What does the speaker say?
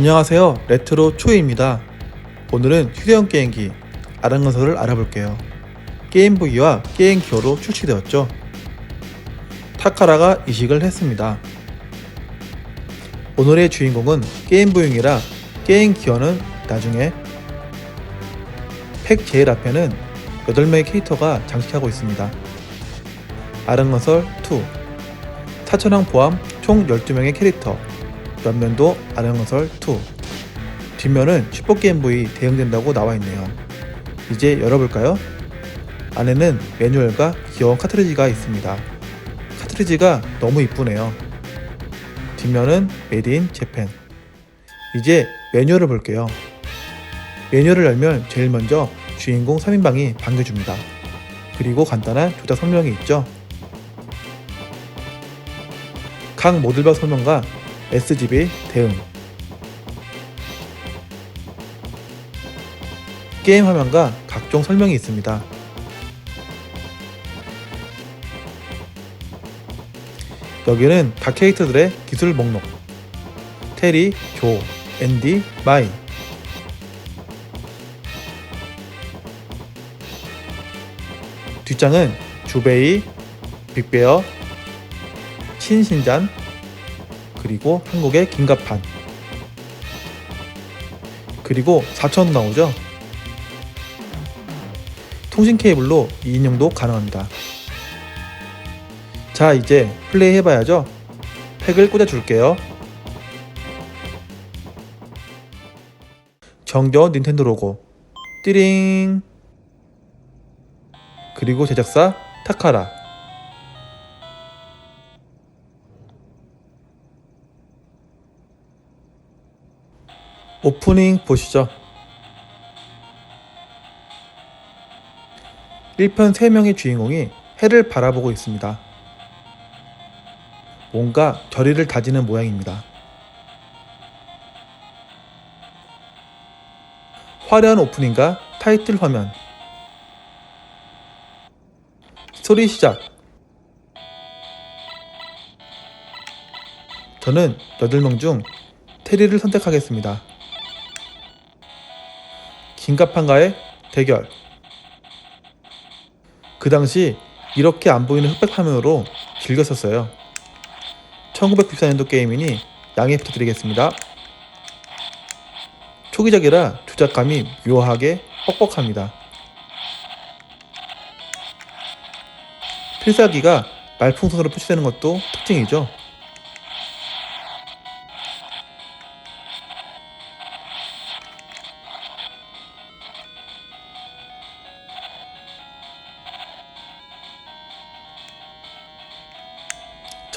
안녕하세요. 레트로 초이입니다. 오늘은 휴대용 게임기 아랑건설을 알아볼게요. 게임보이와 게임 기어로 출시되었죠. 타카라가 이식을 했습니다. 오늘의 주인공은 게임보잉이라 게임 기어는 나중에 팩 제일 앞에는 8명의 캐릭터가 장식하고 있습니다. 아랑건설 2 사천왕 포함 총 12명의 캐릭터 옆면도 아령건설 2 뒷면은 슈퍼게임보이 대응된다고 나와있네요. 이제 열어볼까요? 안에는 매뉴얼과 귀여운 카트리지가 있습니다. 카트리지가 너무 이쁘네요. 뒷면은 메디 인 재팬 이제 매뉴얼을 볼게요. 매뉴얼을 열면 제일 먼저 주인공 3인방이 반겨줍니다. 그리고 간단한 조작 설명이 있죠. 각 모듈별 설명과 SGB 대응. 게임 화면과 각종 설명이 있습니다. 여기는 각 캐릭터들의 기술 목록. 테리, 조, 앤디, 마이. 뒷장은 주베이, 빅베어, 신신잔, 그리고 한국의 김갑판. 그리고 4천 나오죠? 통신 케이블로 2인용도 가능합니다. 자 이제 플레이 해봐야죠. 팩을 꽂아 줄게요. 정겨운 닌텐도 로고. 띠링. 그리고 제작사 타카라 오프닝 보시죠. 1편 3명의 주인공이 해를 바라보고 있습니다. 뭔가 결의를 다지는 모양입니다. 화려한 오프닝과 타이틀 화면 스토리 시작 저는 8명 중 테리를 선택하겠습니다. 긴급한가의 대결. 그 당시 이렇게 안 보이는 흑백 화면으로 즐겼었어요. 1994년도 게임이니 양해 부탁드리겠습니다. 초기작이라 조작감이 묘하게 뻑뻑합니다. 필살기가 말풍선으로 표시되는 것도 특징이죠.